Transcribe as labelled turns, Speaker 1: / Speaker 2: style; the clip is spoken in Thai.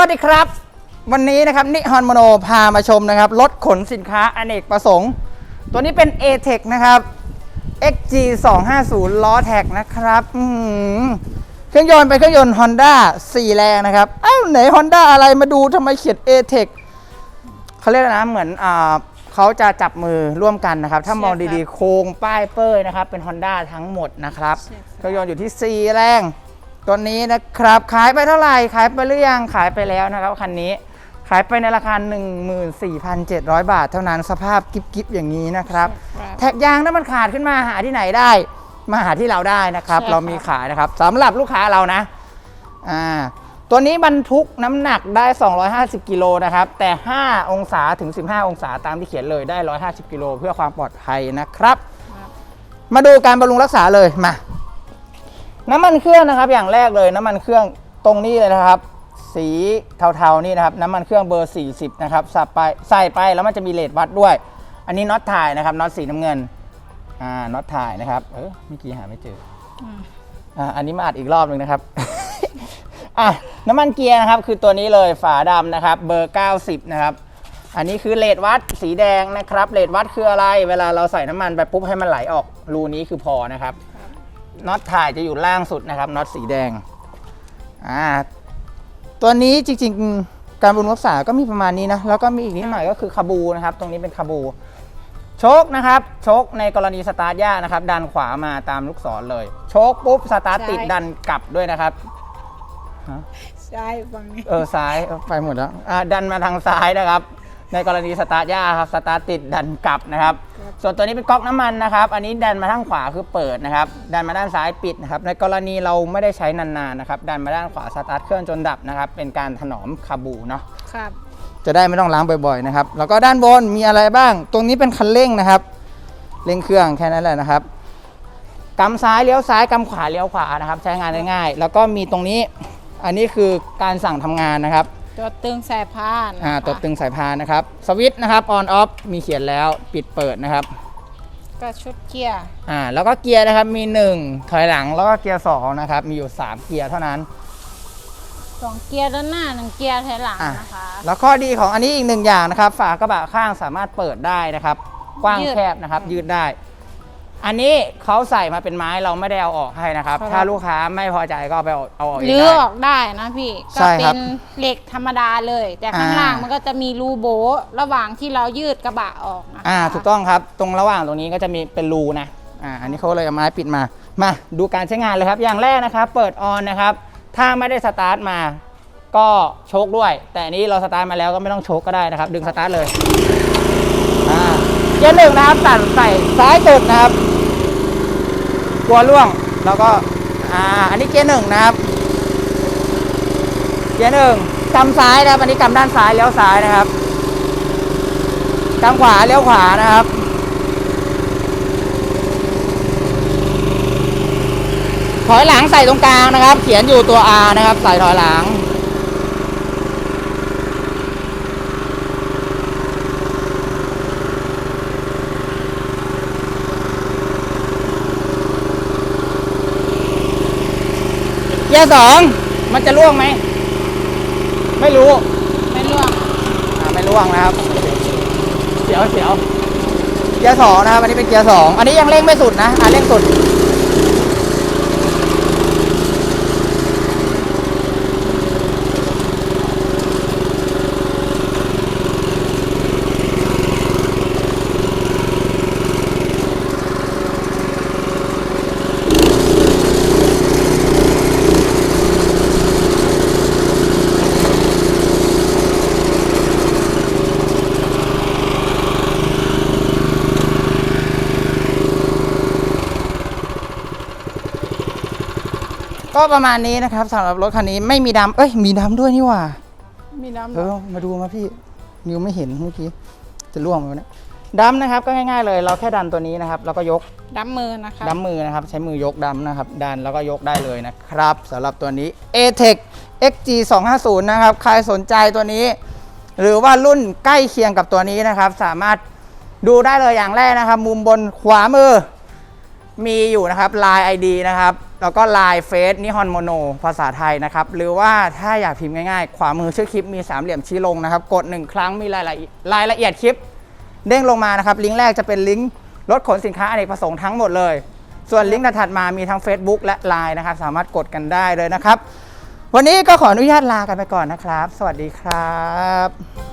Speaker 1: สวัสดีครับ วันนี้นะครับนิฮอนโมโนพามาชมนะครับรถขนสินค้าอเนกประสงค์ ตัวนี้เป็น a t e c นะครับ XG 250ล้อแท็กนะครับอื้อหือเครื่องยนต์เป็นเครื่องยนต์ Honda 4 แรงนะครับอ้าวไหน Honda อะไรมาดูทำไมเขียน a t e c เขาเรียกอะไรนะเหมือนอ่าเขาจะจับมือร่วมกันนะครับ ถ้ามอง
Speaker 2: ใช่ครับ
Speaker 1: ดีๆ โครงป้ายเป้ยนะครับ เป็น Honda ทั้งหมดนะครับ
Speaker 2: ใช่ครับ
Speaker 1: เครื่องยนต์อยู่ที่ 4 แรง ตัวนี้นะครับขายไปเท่าไหร่ขายไปหรือยังขายไปแล้วนะครับคันนี้ขายไปในราคา 14,700 บาท เท่านั้นสภาพกิ๊บๆอย่างนี้นะครับ
Speaker 2: ครับ
Speaker 1: แท็กยางถ้ามันขาดขึ้นมาหาที่ไหนได้ มาหาที่เราได้นะครับ
Speaker 2: ใช่ครับ
Speaker 1: เรามีขายนะครับสำหรับลูกค้าเรานะอ่าตัวนี้บรรทุกน้ำหนักได้ 250 กิโลนะครับ แต่ 5 องศาถึง 15 องศาตามที่เขียนเลยได้ 150 กิโลเพื่อความปลอดภัยนะครับ
Speaker 2: ครับ
Speaker 1: มาดูการบำรุงรักษาเลยมา น้ำมันเครื่องนะครับอย่างแรกเลยน้ำมันเครื่องตรงนี้เลยนะครับ สีเทาๆนี่นะครับน้ำมันเครื่องเบอร์ 40 นะครับใส่ไปใส่ไปแล้วมันจะมีเลทวัดด้วย อันนี้น็อตถ่ายนะครับน็อตสีน้ำเงินอ่าน็อตถ่ายนะครับเออเมื่อกี้หาไม่เจอ
Speaker 2: อืม
Speaker 1: อ่าอันนี้มาอัดอีกรอบหนึ่งนะครับอะน้ำมันเกียร์นะครับคือตัวนี้เลยฝาดำนะครับเบอร์ 90 นะครับอันนี้คือเลทวัดสีแดงนะครับเลทวัดคืออะไร เวลาเราใส่น้ำมันไปปุ๊บให้มันไหลออกรูนี้คือพอนะครับ น็อตถ่ายจะอยู่ล่างสุดนะครับน็อตสีแดงอ่าตัวนี้จริงๆ การบำรุงรักษาก็มีประมาณนี้นะแล้วก็มีอีกนิดหน่อยก็คือคาบูนะครับ ตรงนี้เป็นคาบูโชคนะครับโชคในกรณีสตาร์ทยากนะครับ ดันขวามาตามลูกศรเลย โชคปุ๊บสตาร์ทติดดันกลับด้วยนะครับ
Speaker 2: ใช่ฝั่งนี้
Speaker 1: เออซ้ายเออไปหมดแล้วอ่าดันมาทางซ้ายนะครับ ในกรณีสตาร์ทยากครับสตาร์ทติดดันกลับนะครับ ส่วนตัวนี้เป็นก๊อกน้ำมันนะครับ อันนี้ดันมาทางขวาคือเปิดนะครับ ดันมาด้านซ้ายปิดนะครับ ในกรณีเราไม่ได้ใช้นานๆนะครับ ดันมาด้านขวาสตาร์ทเครื่องจนดับนะครับ เป็นการถนอมคาบูเนาะ
Speaker 2: ครับ
Speaker 1: จะได้ไม่ต้องล้างบ่อยๆนะครับ แล้วก็ด้านบนมีอะไรบ้าง ตรงนี้เป็นคันเร่งนะครับ เร่งเครื่องแค่นั้นแหละนะครับกำซ้ายเลี้ยวซ้ายกำขวาเลี้ยวขวานะครับ ใช้งานได้ง่าย แล้วก็มีตรงนี้ อันนี้คือการสั่งทำงานนะครับ
Speaker 2: ตัวตึงสายพาน
Speaker 1: อ่าตัวตึงสายพานนะครับ สวิตช์นะครับ on off มีเขียนแล้วปิดเปิดนะครับ
Speaker 2: ก็ชุดเกียร์
Speaker 1: อ่าแล้วก็เกียร์นะครับมี 1 ถอยหลังแล้วก็เกียร์2นะครับมีอยู่ 3 เกียร์เท่านั้น
Speaker 2: สองเกียร์ด้านหน้าหนึ่งเกียร์ถอยหลัง
Speaker 1: อะ
Speaker 2: นะคะ
Speaker 1: แล้วข้อดีของอันนี้อีกหนึ่งอย่างนะครับ ฝากระบะข้างสามารถเปิดได้นะครับ กว้าง
Speaker 2: ยืด
Speaker 1: แคบนะครับยืดได้ อันนี้เขาใส่มาเป็นไม้เราไม่ได้เอาออกให้นะครับ
Speaker 2: ครับ
Speaker 1: ถ้าลูกค้าไม่พอใจก็เอาไปเอาเอาออกเอง
Speaker 2: หรือ
Speaker 1: ได้
Speaker 2: ออกได้นะพี่ ก็
Speaker 1: ใช่ค
Speaker 2: เป็
Speaker 1: รับ
Speaker 2: นเหล็กธรรมดาเลย แต่ข้าง
Speaker 1: อ่า
Speaker 2: ล่างมันก็จะมีรูโบระหว่างที่เรายืดกระบะออกนะคะ
Speaker 1: อ่าถูกต้องครับ ตรงระหว่างตรงนี้ก็จะมีเป็นรูนะอ่าอันนี้เขาเลยเอาไม้ปิดมา มาดูการใช้งานเลยครับ อย่างแรกนะครับ เปิดออนนะครับ ถ้าไม่ได้สตาร์ทมา ก็โชคด้วย แต่อันนี้เราสตาร์ทมาแล้วก็ไม่ต้องโชคก็ได้นะครับ ดึงสตาร์ทเลยอ่าเกียร์หนึ่งนะครับสั่นใส่ซ้ายสุดนะครับ กลัวล่วง แล้วก็อ่าอันนี้เกียร์หนึ่งนะครับ เกียร์หนึ่งกำซ้ายนะครับ อันนี้กำด้านซ้ายเลี้ยวซ้ายนะครับกำขวาเลี้ยวขวานะครับถอยหลังใส่ตรงกลางนะครับ เขียนอยู่ตัว R นะครับ ใส่ถอยหลัง ยร์สองมันจะล่วงไหม ไม่รู้
Speaker 2: ไม่ร่วง
Speaker 1: อ่าไม่ล่วงนะครับ เสียวเสียวเกียร์สองนะครับ อันนี้เป็นเกียร์สองอันนี้ยังเร่งไม่สุดนะ อ่าเร่งสุด ก็ประมาณนี้นะครับสำหรับรถคันนี้ไม่มีดำเอ้ยมีดำด้วยนี่หว่า
Speaker 2: มีดำ
Speaker 1: เออมาดูมาพี่นิวไม่เห็นเมื่อกี้จะล่วงไปวะเนี่ยดำนะครับก็ง่ายๆเลย เราแค่ดันตัวนี้นะครับแล้วก็ยก
Speaker 2: ดำมือนะคะ
Speaker 1: ดัมมือนะครับ ใช้มือยกดัมนะครับ ดันแล้วก็ยกได้เลยนะครับสำหรับตัวนี้ a t e c XG 250นะครับ ใครสนใจตัวนี้ หรือว่ารุ่นใกล้เคียงกับตัวนี้นะครับ สามารถดูได้เลยอย่างแรกนะครับ มุมบนขวามือ มีอยู่นะครับ Line ID นะครับ แล้วก็ลายเฟซนิฮอนโมโนภาษาไทยนะครับ หรือว่าถ้าอยากพิมพ์ง่ายๆ ขวามือชื่อคลิปมีสามเหลี่ยมชี้ลงนะครับ กดหนึ่งครั้งมีรายละเอียดรายละเอียดคลิป เด้งลงมานะครับ ลิงก์แรกจะเป็นลิงก์รถขนสินค้าอเนกประสงค์ทั้งหมดเลย ส่วนลิงก์ถัดมามีทั้ง Facebook และ Line นะครับ สามารถกดกันได้เลยนะครับ วันนี้ก็ขออนุญาตลากันไปก่อนนะครับ สวัสดีครับ